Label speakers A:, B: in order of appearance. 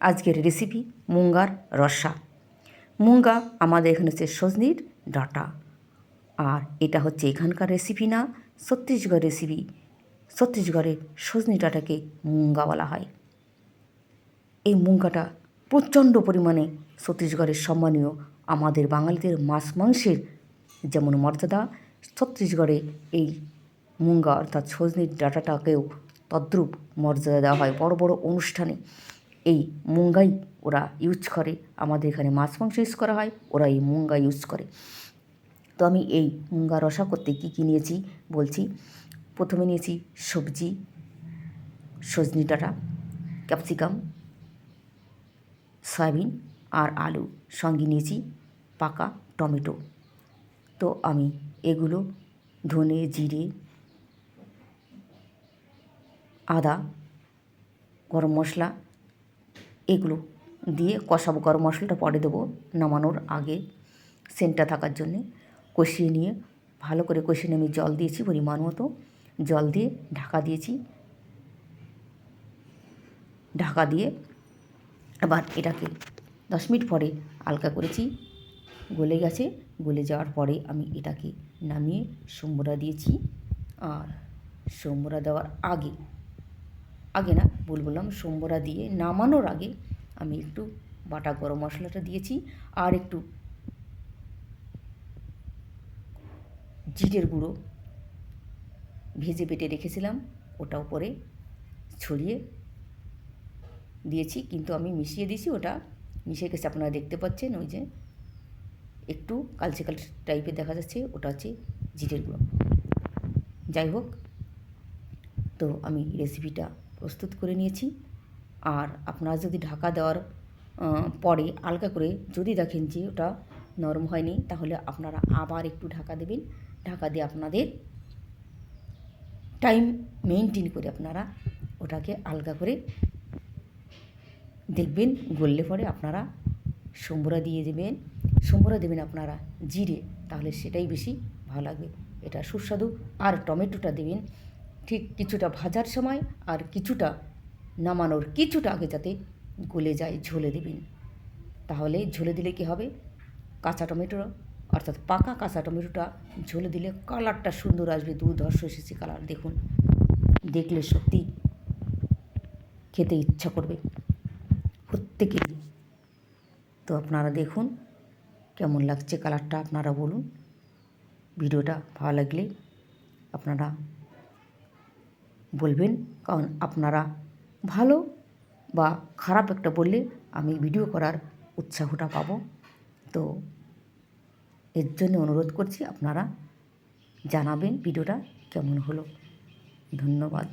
A: আজকের রেসিপি মুঙ্গার রসা। মুঙ্গা আমাদের এখানে হচ্ছে সজনির ডাটা। আর এটা হচ্ছে এখানকার রেসিপি না ছত্তিশগড় রেসিপি ছত্তিশগড়ে সজনি ডাটাকে মুঙ্গা বলা হয়। এই মুঙ্গাটা প্রচণ্ড পরিমাণে ছত্তিশগড়ের সম্মানীয় আমাদের বাঙালিদের মাছ মাংসের যেমন মর্যাদা, ছত্তিশগড়ে এই মুঙ্গা অর্থাৎ সজনির ডাটাটাকেও তদ্রূপ মর্যাদা দেওয়া হয় বড় বড় অনুষ্ঠানে। এই মুঙ্গাই ওরা ইউজ করে। আমাদের এখানে মাছ মাংস ইউজ করা হয়, ওরা এই মুঙ্গা ইউজ করে। তো আমি এই মুঙ্গা রসা করতে কী কী নিয়েছি বলছি। প্রথমে নিয়েছি সবজি, সজনি ডাঁটা, ক্যাপসিকাম, সয়াবিন আর আলু। সঙ্গে নিয়েছি পাকা টমেটো। তো আমি এগুলো ধনে, জিরে, আদা, গরম মশলা এগুলো দিয়ে কষাবো, গরম মশলাটা পরে দেবো নামানোর আগে সেন্টটা থাকার জন্যে। কষিয়ে নিয়ে, ভালো করে কষিয়ে নিয়ে আমি জল দিয়েছি পরিমাণ মতো। জল দিয়ে ঢাকা দিয়েছি। ঢাকা দিয়ে আবার এটাকে দশ মিনিট পরে আলকা করেছি। গলে গেছে। গলে যাওয়ার পরে আমি এটাকে নামিয়ে সম্বরা দিয়েছি। আর সম্বরা দেওয়ার আগে আগে না ভুল বললাম সম্বরা দিয়ে নামানোর আগে আমি একটু বাটা গরম মশলাটা দিয়েছি আর একটু জিরের গুঁড়ো ভেজে বেটে রেখেছিলাম, ওটা উপরে ছড়িয়ে দিয়েছি, কিন্তু আমি মিশিয়ে দিয়েছি, ওটা মিশিয়ে গেছে। আপনারা দেখতে পাচ্ছেন ওই যে একটু কালচে কালচে টাইপের দেখা যাচ্ছে, ওটা হচ্ছে জিরের গুঁড়ো। যাই হোক, তো আমি রেসিপিটা প্রস্তুত করে নিয়েছি। আর আপনারা যদি ঢাকা দেওয়ার পরে আলগা করে যদি দেখেন যে ওটা নরম হয়নি, তাহলে আপনারা আবার একটু ঢাকা দেবেন। ঢাকা দিয়ে আপনাদের টাইম মেনটেন করে আপনারা ওটাকে আলগা করে দেখবেন, গললে পরে আপনারা সম্বরা দিয়ে দেবেন। সম্বরা দেবেন আপনারা জিরে, তাহলে সেটাই বেশি ভালো লাগবে। এটা সুস্বাদু। আর টমেটোটা দেবেন ঠিক কিছুটা ভাজার সময় আর কিছুটা নামানোর কিছুটা আগে যাতে গলে যায় ঝোলে দেবেন তাহলে ঝোলে দিলে কী হবে? কাঁচা টমেটো, অর্থাৎ পাকা কাঁচা টমেটোটা ঝোলে দিলে কালারটা সুন্দর আসবে, দুর্ধর্ষ এসেছে কালার। দেখুন, দেখলে সত্যি খেতে ইচ্ছা করবে প্রত্যেকেরই। তো আপনারা দেখুন কেমন লাগছে কালারটা, আপনারা বলুন। ভিডিওটা ভালো লাগলে আপনারা বলবেন, কারণ আপনারা ভালো বা খারাপ একটা বললে আমি ভিডিও করার উৎসাহটা পাবো। তো এর জন্য অনুরোধ করছি, আপনারা জানাবেন ভিডিওটা কেমন হলো। ধন্যবাদ।